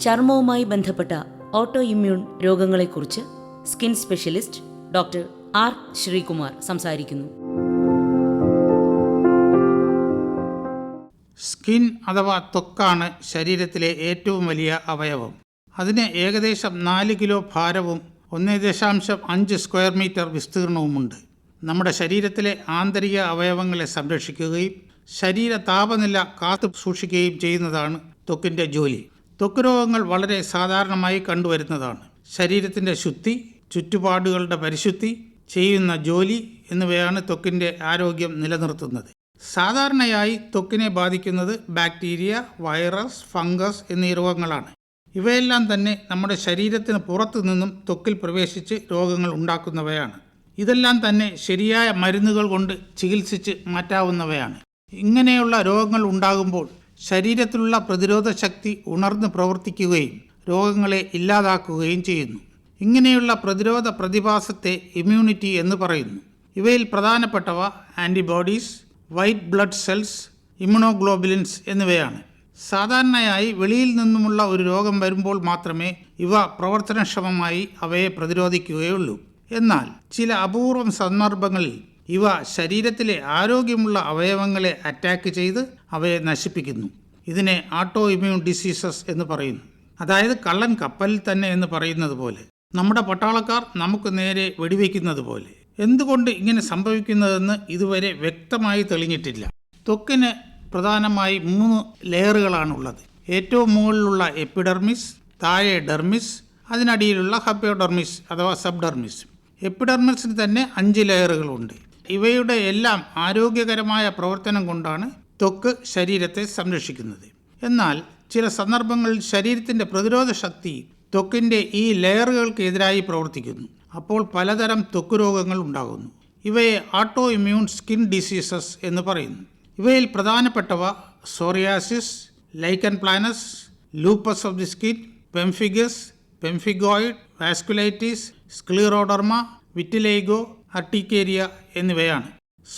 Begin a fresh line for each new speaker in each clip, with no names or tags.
ചർമ്മവുമായി ബന്ധപ്പെട്ട auto immune രോഗങ്ങളെക്കുറിച്ച് skin specialist doctor R Sreekumar സംസാരിക്കുന്നു.
Skin അഥവാ ത്വക്കാണ് ശരീരത്തിലെ ഏറ്റവും വലിയ അവയവം. അതിന് ഏകദേശം നാല് കിലോ ഭാരവും ഒന്നേ ദശാംശം അഞ്ച് സ്ക്വയർ മീറ്റർ വിസ്തീർണവുമുണ്ട്. നമ്മുടെ ശരീരത്തിലെ ആന്തരിക അവയവങ്ങളെ സംരക്ഷിക്കുകയും ശരീര താപനില കാത്തു സൂക്ഷിക്കുകയും ചെയ്യുന്നതാണ് ത്വക്കിന്റെ ജോലി. ത്വക്ക് രോഗങ്ങൾ വളരെ സാധാരണമായി കണ്ടുവരുന്നതാണ്. ശരീരത്തിന്റെ ശുദ്ധി ചുറ്റുപാടുകളുടെ പരിശുദ്ധി ചെയ്യുന്ന ജോലി എന്നിവയാണ് ത്വക്കിന്റെ ആരോഗ്യം നിലനിർത്തുന്നത്. സാധാരണയായി ത്വക്കിനെ ബാധിക്കുന്നത് ബാക്ടീരിയ വൈറസ് ഫംഗസ് എന്നീ രോഗങ്ങളാണ്. ഇവയെല്ലാം തന്നെ നമ്മുടെ ശരീരത്തിന് പുറത്തു നിന്നും ത്വക്കിൽ പ്രവേശിച്ച് രോഗങ്ങൾ ഉണ്ടാക്കുന്നവയാണ്. ഇതെല്ലാം തന്നെ ശരിയായ മരുന്നുകൾ കൊണ്ട് ചികിത്സിച്ച് മാറ്റാവുന്നവയാണ്. ഇങ്ങനെയുള്ള രോഗങ്ങൾ ഉണ്ടാകുമ്പോൾ ശരീരത്തിലുള്ള പ്രതിരോധ ശക്തി ഉണർന്ന് പ്രവർത്തിക്കുകയും രോഗങ്ങളെ ഇല്ലാതാക്കുകയും ചെയ്യുന്നു. ഇങ്ങനെയുള്ള പ്രതിരോധ പ്രതിഭാസത്തെ ഇമ്മ്യൂണിറ്റി എന്ന് പറയുന്നു. ഇവയിൽ പ്രധാനപ്പെട്ടവ antibodies white blood cells immunoglobulins എന്നിവയാണ്. സാധാരണയായി വെളിയിൽ നിന്നുമുള്ള ഒരു രോഗം വരുമ്പോൾ മാത്രമേ ഇവ പ്രവർത്തനക്ഷമമായി അവയെ പ്രതിരോധിക്കുകയുള്ളൂ. എന്നാൽ ചില അപൂർവം സന്ദർഭങ്ങളിൽ ഇവ ശരീരത്തിലെ ആരോഗ്യമുള്ള അവയവങ്ങളെ അറ്റാക്ക് ചെയ്ത് അവയെ നശിപ്പിക്കുന്നു. ഇതിനെ ആട്ടോ ഇമ്മ്യൂൺ ഡിസീസസ് എന്ന് പറയുന്നു. അതായത് കള്ളൻ കപ്പലിൽ തന്നെ എന്ന് പറയുന്നത് പോലെ. നമ്മുടെ പട്ടാളക്കാർ നമുക്ക് നേരെ വെടിവെക്കുന്നത് പോലെ. എന്തുകൊണ്ട് ഇങ്ങനെ സംഭവിക്കുന്നതെന്ന് ഇതുവരെ വ്യക്തമായി തെളിഞ്ഞിട്ടില്ല. ത്വക്കിന് പ്രധാനമായി മൂന്ന് ലെയറുകളാണുള്ളത്. ഏറ്റവും മുകളിലുള്ള എപ്പിഡർമിസ് താഴെ ഡെർമിസ് അതിനടിയിലുള്ള ഹബിയോഡെർമിസ് അഥവാ സബ്ഡെർമിസ് എപ്പിഡെർമിസിന് തന്നെ അഞ്ച് ലെയറുകളുണ്ട്. ഇവയുടെ എല്ലാം ആരോഗ്യകരമായ പ്രവർത്തനം കൊണ്ടാണ് ത്വക്ക് ശരീരത്തെ സംരക്ഷിക്കുന്നത്. എന്നാൽ ചില സന്ദർഭങ്ങളിൽ ശരീരത്തിന്റെ പ്രതിരോധ ശക്തി ത്വക്കിന്റെ ഈ ലെയറുകൾക്ക് എതിരായി പ്രവർത്തിക്കുന്നു. അപ്പോൾ പലതരം ത്വക്ക് രോഗങ്ങൾ ഉണ്ടാകുന്നു. ഇവയെ ആട്ടോ ഇമ്മ്യൂൺ സ്കിൻ ഡിസീസസ് എന്ന് പറയുന്നു. ഇവയിൽ പ്രധാനപ്പെട്ടവ psoriasis lichen planus lupus of the skin pemphigus pemphigoid vasculitis scleroderma vitiligo urticaria എന്നിവയാണ്.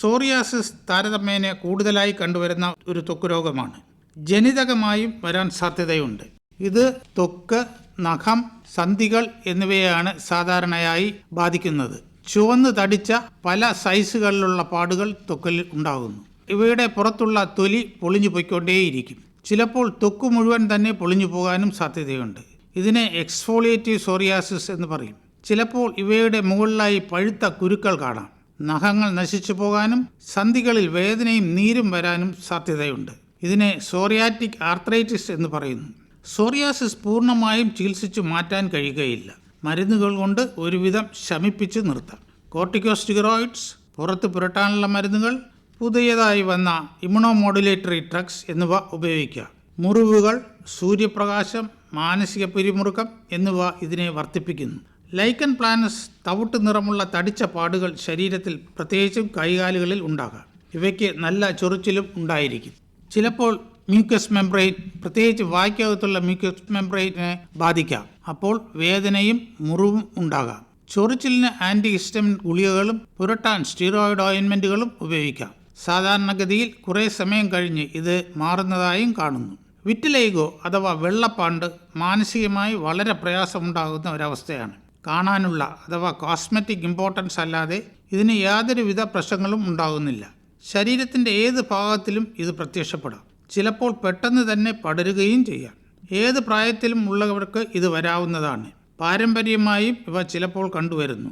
സോറിയാസിസ് താരതമ്യേന കൂടുതലായി കണ്ടുവരുന്ന ഒരു ത്വക്ക് രോഗമാണ്. ജനിതകമായും വരാൻ സാധ്യതയുണ്ട്. ഇത് ത്വക്ക് നഖം സന്ധികൾ എന്നിവയാണ് സാധാരണയായി ബാധിക്കുന്നത്. ചുവന്ന് തടിച്ച പല സൈസുകളിലുള്ള പാടുകൾ തൊക്കിൽ ഉണ്ടാകുന്നു. ഇവയുടെ പുറത്തുള്ള തൊലി പൊളിഞ്ഞു പോയിക്കൊണ്ടേയിരിക്കും. ചിലപ്പോൾ ത്വക്ക് മുഴുവൻ തന്നെ പൊളിഞ്ഞു പോകാനും സാധ്യതയുണ്ട്. ഇതിനെ എക്സ്ഫോളിയേറ്റീവ് സോറിയാസിസ് എന്ന് പറയും. ചിലപ്പോൾ ഇവയുടെ മുകളിലായി പഴുത്ത കുരുക്കൾ കാണാം. നഖങ്ങൾ നശിച്ചു പോകാനും സന്ധികളിൽ വേദനയും നീരും വരാനും സാധ്യതയുണ്ട്. ഇതിനെ സോറിയാറ്റിക് ആർത്രൈറ്റിസ് എന്ന് പറയുന്നു. സോറിയാസിസ് പൂർണമായും ചികിത്സിച്ചു മാറ്റാൻ കഴിയുകയില്ല. മരുന്നുകൾ കൊണ്ട് ഒരുവിധം ശമിപ്പിച്ച് നിർത്താം. കോർട്ടിക്കോസ്റ്റിറോയിഡ്സ് പുറത്ത് പുരട്ടാനുള്ള മരുന്നുകൾ പുതിയതായി വന്ന ഇമ്യൂണോമോഡുലേറ്ററി ഡ്രഗ്സ് എന്നിവ ഉപയോഗിക്കുക മുറിവുകൾ സൂര്യപ്രകാശം മാനസിക പിരിമുറുക്കം എന്നിവ ഇതിനെ വർദ്ധിപ്പിക്കുന്നു. ലൈക്കൻ പ്ലാനസ് തവിട്ട് നിറമുള്ള തടിച്ച പാടുകൾ ശരീരത്തിൽ പ്രത്യേകിച്ചും കൈകാലുകളിൽ ഉണ്ടാകാം. ഇവയ്ക്ക് നല്ല ചൊറിച്ചിലും ഉണ്ടായിരിക്കും. ചിലപ്പോൾ മ്യൂക്കസ് മെംബ്രെയിൻ പ്രത്യേകിച്ച് വായ്ക്കകത്തുള്ള മ്യൂക്കസ് മെംബ്രെയിനെ ബാധിക്കാം. അപ്പോൾ വേദനയും മുറിവും ഉണ്ടാകാം. ചൊറിച്ചിലിന് ആന്റി ഹിസ്റ്റമിൻ ഗുളികകളും പുരട്ടാൻ സ്റ്റീറോയിഡ് ഓയിൻമെന്റുകളും ഉപയോഗിക്കാം. സാധാരണഗതിയിൽ കുറേ സമയം കഴിഞ്ഞ് ഇത് മാറുന്നതായും കാണുന്നു. വിറ്റിലൈഗോ അഥവാ വെള്ളപ്പാണ്ട് മാനസികമായി വളരെ പ്രയാസമുണ്ടാകുന്ന ഒരവസ്ഥയാണ്. കാണാനുള്ള അഥവാ കോസ്മെറ്റിക് ഇമ്പോർട്ടൻസ് അല്ലാതെ ഇതിന് യാതൊരുവിധ പ്രശ്നങ്ങളും ഉണ്ടാകുന്നില്ല. ശരീരത്തിന്റെ ഏത് ഭാഗത്തിലും ഇത് പ്രത്യക്ഷപ്പെടാം. ചിലപ്പോൾ പെട്ടെന്ന് തന്നെ പടരുകയും ചെയ്യാം. ഏത് പ്രായത്തിലും ഉള്ളവർക്ക് ഇത് വരാവുന്നതാണ്. പാരമ്പര്യമായും ഇവ ചിലപ്പോൾ കണ്ടുവരുന്നു.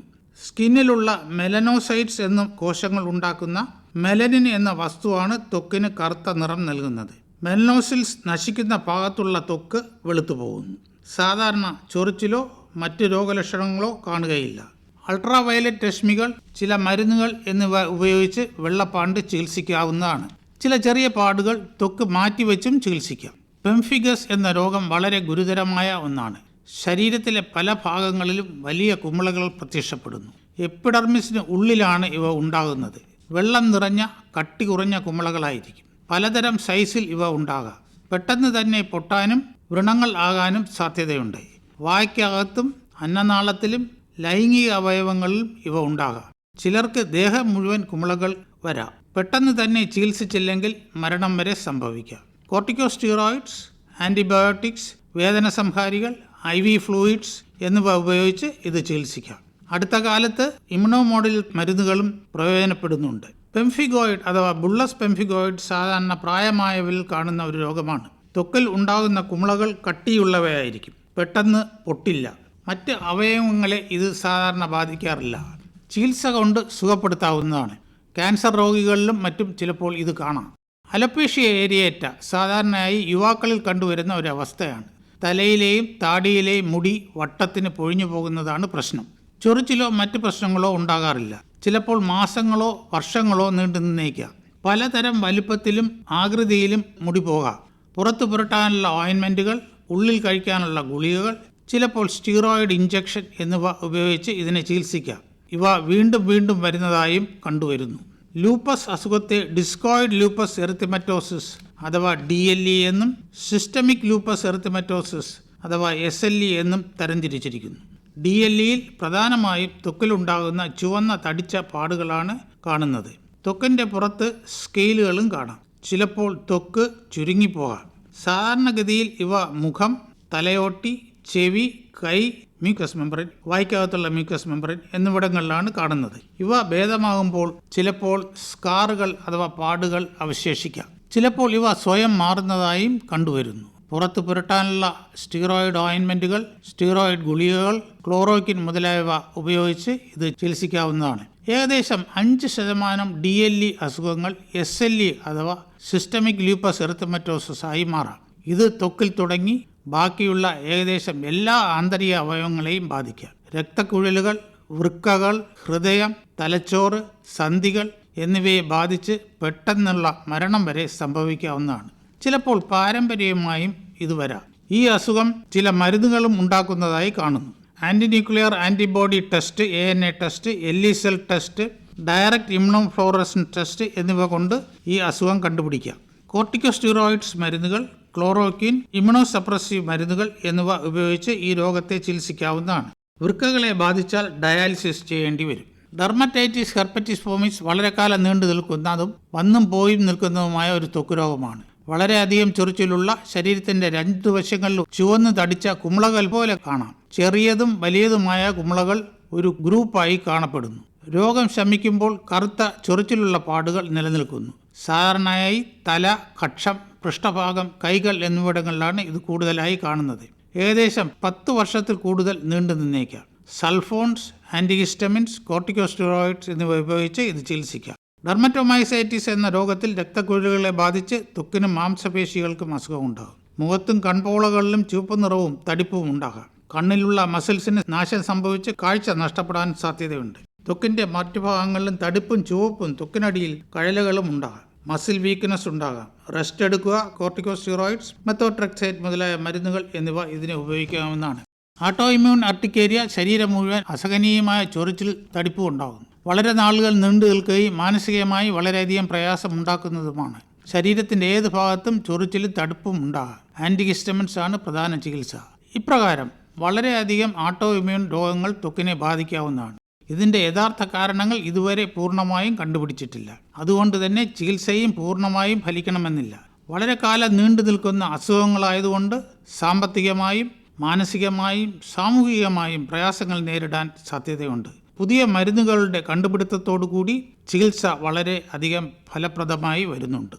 സ്കിന്നിലുള്ള മെലനോസൈറ്റ്സ് എന്നും കോശങ്ങൾ ഉണ്ടാക്കുന്ന മെലനിൻ എന്ന വസ്തുവാണ് ത്വക്കിന് കറുത്ത നിറം നൽകുന്നത്. മെലനോസിൽസ് നശിക്കുന്ന ഭാഗത്തുള്ള ത്വക്ക് വെളുത്തു പോകുന്നു. സാധാരണ ചൊറിച്ചിലോ മറ്റ് രോഗലക്ഷണങ്ങളോ കാണുകയില്ല. അൾട്രാ വയലറ്റ് രശ്മികൾ ചില മരുന്നുകൾ എന്നിവ ഉപയോഗിച്ച് വെള്ളപ്പാണ്ട് ചികിത്സിക്കാവുന്നതാണ്. ചില ചെറിയ പാടുകൾ ത്വക്ക് മാറ്റിവെച്ചും ചികിത്സിക്കാം. പെംഫിഗസ് എന്ന രോഗം വളരെ ഗുരുതരമായ ഒന്നാണ്. ശരീരത്തിലെ പല ഭാഗങ്ങളിലും വലിയ കുമിളകൾ പ്രത്യക്ഷപ്പെടുന്നു. എപ്പിഡർമിസിന് ഉള്ളിലാണ് ഇവ ഉണ്ടാകുന്നത്. വെള്ളം നിറഞ്ഞ കട്ടി കുറഞ്ഞ കുമിളകളായിരിക്കും. പലതരം സൈസിൽ ഇവ ഉണ്ടാകാം. പെട്ടെന്ന് തന്നെ പൊട്ടാനും വ്രണങ്ങൾ ആകാനും സാധ്യതയുണ്ട്. വായ്ക്കകത്തും അന്നനാളത്തിലും ലൈംഗിക അവയവങ്ങളിലും ഇവ ഉണ്ടാകാം. ചിലർക്ക് ദേഹം മുഴുവൻ കുമിളകൾ വരാം. പെട്ടെന്ന് തന്നെ ചികിത്സിച്ചില്ലെങ്കിൽ മരണം വരെ സംഭവിക്കാം. കോർട്ടിക്കോസ്റ്റീറോയിഡ്സ് ആന്റിബയോട്ടിക്സ് വേദന സംഹാരികൾ ഐ വി ഫ്ലൂയിഡ്സ് എന്നിവ ഉപയോഗിച്ച് ഇത് ചികിത്സിക്കാം. അടുത്ത കാലത്ത് ഇമ്യൂണോമോഡൽ മരുന്നുകളും പ്രയോജനപ്പെടുന്നുണ്ട്. പെംഫിഗോയിഡ് അഥവാ ബുള്ളസ് പെംഫിഗോയിഡ് സാധാരണ പ്രായമായവരിൽ കാണുന്ന ഒരു രോഗമാണ്. ത്വക്കിൽ ഉണ്ടാകുന്ന കുമിളകൾ കട്ടിയുള്ളവയായിരിക്കും. പെട്ടെന്ന് പൊട്ടില്ല. മറ്റ് അവയവങ്ങളെ ഇത് സാധാരണ ബാധിക്കാറില്ല. ചികിത്സ കൊണ്ട് സുഖപ്പെടുത്താവുന്നതാണ്. ക്യാൻസർ രോഗികളിലും മറ്റും ചിലപ്പോൾ ഇത് കാണാം. അലപ്പേഷ്യ ഏരിയേറ്റ സാധാരണയായി യുവാക്കളിൽ കണ്ടുവരുന്ന ഒരവസ്ഥയാണ്. തലയിലെയും താടിയിലെയും മുടി വട്ടത്തിന് പൊഴിഞ്ഞു പോകുന്നതാണ് പ്രശ്നം. ചൊറിച്ചിലോ മറ്റ് പ്രശ്നങ്ങളോ ഉണ്ടാകാറില്ല. ചിലപ്പോൾ മാസങ്ങളോ വർഷങ്ങളോ നീണ്ടു നിന്നേക്കാം. പലതരം വലിപ്പത്തിലും ആകൃതിയിലും മുടി പോകാം. പുറത്തു പുരട്ടാനുള്ള ഓയിൻമെന്റുകൾ ഉള്ളിൽ കഴിക്കാനുള്ള ഗുളികകൾ ചിലപ്പോൾ സ്റ്റീറോയിഡ് ഇഞ്ചക്ഷൻ എന്നിവ ഉപയോഗിച്ച് ഇതിനെ ചികിത്സിക്കാം. ഇവ വീണ്ടും വീണ്ടും വരുന്നതായും കണ്ടുവരുന്നു. ലൂപ്പസ് അസുഖത്തെ ഡിസ്കോയിഡ് ലൂപ്പസ് എറിത്തിമറ്റോസിസ് അഥവാ ഡി എൽ ഇ എന്നും സിസ്റ്റമിക് ലൂപ്പസ് എറിത്തിമറ്റോസിസ് അഥവാ എസ് എൽ ഇ എന്നും തരംതിരിച്ചിരിക്കുന്നു. ഡി എൽ ഇയിൽ പ്രധാനമായും ത്വക്കിലുണ്ടാകുന്ന ചുവന്ന തടിച്ച പാടുകളാണ് കാണുന്നത്. ത്വക്കിന്റെ പുറത്ത് സ്കെയിലുകളും കാണാം. ചിലപ്പോൾ ത്വക്ക് ചുരുങ്ങിപ്പോകാം. സാധാരണഗതിയിൽ ഇവ മുഖം തലയോട്ടി ചെവി കൈ മ്യൂക്കസ് മെമ്പറിൻ വായിക്കകത്തുള്ള മ്യൂക്കസ് മെമ്പറിൻ എന്നിവിടങ്ങളിലാണ് കാണുന്നത്. ഇവ ഭേദമാകുമ്പോൾ ചിലപ്പോൾ സ്കാറുകൾ അഥവാ പാടുകൾ അവശേഷിക്കാം. ചിലപ്പോൾ ഇവ സ്വയം മാറുന്നതായും കണ്ടുവരുന്നു. പുറത്ത് പുരട്ടാനുള്ള സ്റ്റീറോയിഡ് ഓയിൻമെന്റുകൾ സ്റ്റീറോയിഡ് ഗുളികകൾ ക്ലോറോക്കിൻ മുതലായവ ഉപയോഗിച്ച് ഇത് ചികിത്സിക്കാവുന്നതാണ്. ഏകദേശം അഞ്ച് ശതമാനം ഡി എൽ ഇ അസുഖങ്ങൾ എസ് എൽ ഇ അഥവാ സിസ്റ്റമിക് ലൂപ്പസ് എറിത്തമറ്റോസിസ് ആയി മാറാം. ഇത് തൊക്കിൽ തുടങ്ങി ബാക്കിയുള്ള ഏകദേശം എല്ലാ ആന്തരിക അവയവങ്ങളെയും ബാധിക്കാം. രക്തക്കുഴലുകൾ വൃക്കകൾ ഹൃദയം തലച്ചോറ് സന്ധികൾ എന്നിവയെ ബാധിച്ച് പെട്ടെന്നുള്ള മരണം വരെ സംഭവിക്കാവുന്നതാണ്. ചിലപ്പോൾ പാരമ്പര്യമായും ഇത് വരാം. ഈ അസുഖം ചില മരുന്നുകളും ഉണ്ടാക്കുന്നതായി കാണുന്നു. Antinuclear antibody test A N A test L E cell test direct immunofluorescence test എന്നിവ കൊണ്ട് ഈ അസുഖം കണ്ടുപിടിക്കാം. കോർട്ടിക്കോസ്റ്റീറോയിഡ്സ് മരുന്നുകൾ ക്ലോറോക്വിൻ ഇമ്യൂണോസപ്രസീവ് മരുന്നുകൾ എന്നിവ ഉപയോഗിച്ച് ഈ രോഗത്തെ ചികിത്സിക്കാവുന്നതാണ്. വൃക്കകളെ ബാധിച്ചാൽ ഡയാലിസിസ് ചെയ്യേണ്ടി വരും. ഡെർമറ്റൈറ്റിസ് ഹെർപ്പറ്റിസ് ഫോമിസ് വളരെ കാലം നീണ്ടു നിൽക്കുന്നതും വന്നും പോയും നിൽക്കുന്നതുമായ ഒരു ത്വക്ക് രോഗമാണ്. വളരെയധികം ചൊറിച്ചിലുള്ള ശരീരത്തിന്റെ രണ്ടു വശങ്ങളിലും ചുവന്ന് തടിച്ച കുമ്പളകൽ പോലെ കാണാം. ചെറിയതും വലിയതുമായ കുമ്പളകൾ ഒരു ഗ്രൂപ്പായി കാണപ്പെടുന്നു. രോഗം ശമിക്കുമ്പോൾ കറുത്ത ചൊറിച്ചിലുള്ള പാടുകൾ നിലനിൽക്കുന്നു. സാധാരണയായി തല കക്ഷം പൃഷ്ഠഭാഗം കൈകൾ എന്നിവിടങ്ങളിലാണ് ഇത് കൂടുതലായി കാണുന്നത്. ഏകദേശം പത്ത് വർഷത്തിൽ കൂടുതൽ നീണ്ടു നിന്നേക്കാം. സൾഫോൺസ് ആന്റിഹിസ്റ്റമിൻസ് കോർട്ടിക്കോസ്റ്റെറോയിഡ്സ് എന്നിവ ഉപയോഗിച്ച് ഇത് ചികിത്സിക്കാം. ഡെർമറ്റോമൈസൈറ്റിസ് എന്ന രോഗത്തിൽ രക്തക്കുഴലുകളെ ബാധിച്ച് ത്വക്കിനും മാംസപേശികൾക്കും അസുഖമുണ്ടാകും. മുഖത്തും കൺപോളകളിലും ചുവപ്പ് നിറവും തടിപ്പും ഉണ്ടാകാം. കണ്ണിലുള്ള മസിൽസിന് നാശം സംഭവിച്ച് കാഴ്ച നഷ്ടപ്പെടാൻ സാധ്യതയുണ്ട്. ത്വക്കിന്റെ മറ്റു ഭാഗങ്ങളിലും തടിപ്പും ചുവപ്പും ത്വക്കിനടിയിൽ കഴലുകളും ഉണ്ടാകാം. മസിൽ വീക്ക്നെസ് ഉണ്ടാകാം. റെസ്റ്റ് എടുക്കുക കോർട്ടിക്കോസ്റ്റീറോയിഡ്സ് മെത്തോട്രക്സൈറ്റ് മുതലായ മരുന്നുകൾ എന്നിവ ഇതിന് ഉപയോഗിക്കാവുന്നതാണ്. ആട്ടോ ഇമ്യൂൺ അർട്ടിക്കേരിയ ശരീരം മുഴുവൻ അസഹനീയമായ ചൊറിച്ചിൽ തടിപ്പും ഉണ്ടാകുന്നു. വളരെ നാളുകൾ നീണ്ടു നിൽക്കുകയും മാനസികമായി വളരെയധികം പ്രയാസമുണ്ടാക്കുന്നതുമാണ്. ശരീരത്തിന്റെ ഏത് ഭാഗത്തും ചൊറിച്ചിലും തടുപ്പും ഉണ്ടാകാം. ആന്റിഹിസ്റ്റമിൻസ് ആണ് പ്രധാന ചികിത്സ. ഇപ്രകാരം വളരെയധികം ആട്ടോ ഇമ്മ്യൂൺ രോഗങ്ങൾ ത്വക്കിനെ ബാധിക്കാവുന്നതാണ്. ഇതിന്റെ യഥാർത്ഥ കാരണങ്ങൾ ഇതുവരെ പൂർണമായും കണ്ടുപിടിച്ചിട്ടില്ല. അതുകൊണ്ട് തന്നെ ചികിത്സയും പൂർണമായും ഫലിക്കണമെന്നില്ല. വളരെ കാലം നീണ്ടു നിൽക്കുന്ന അസുഖങ്ങളായതുകൊണ്ട് സാമ്പത്തികമായും മാനസികമായും സാമൂഹികമായും പ്രയാസങ്ങൾ നേരിടാൻ സാധ്യതയുണ്ട്. പുതിയ മരുന്നുകളുടെ കണ്ടുപിടുത്തത്തോടുകൂടി ചികിത്സ വളരെ അധികം ഫലപ്രദമായി വരുന്നുണ്ട്.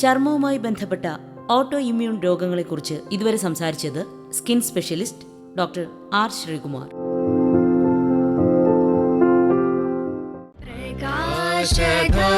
ചർമ്മവുമായി ബന്ധപ്പെട്ട ഓട്ടോ ഇമ്മ്യൂൺ രോഗങ്ങളെക്കുറിച്ച് ഇതുവരെ സംസാരിച്ചത് skin specialist doctor R Sreekumar.
പ്രകാശകാ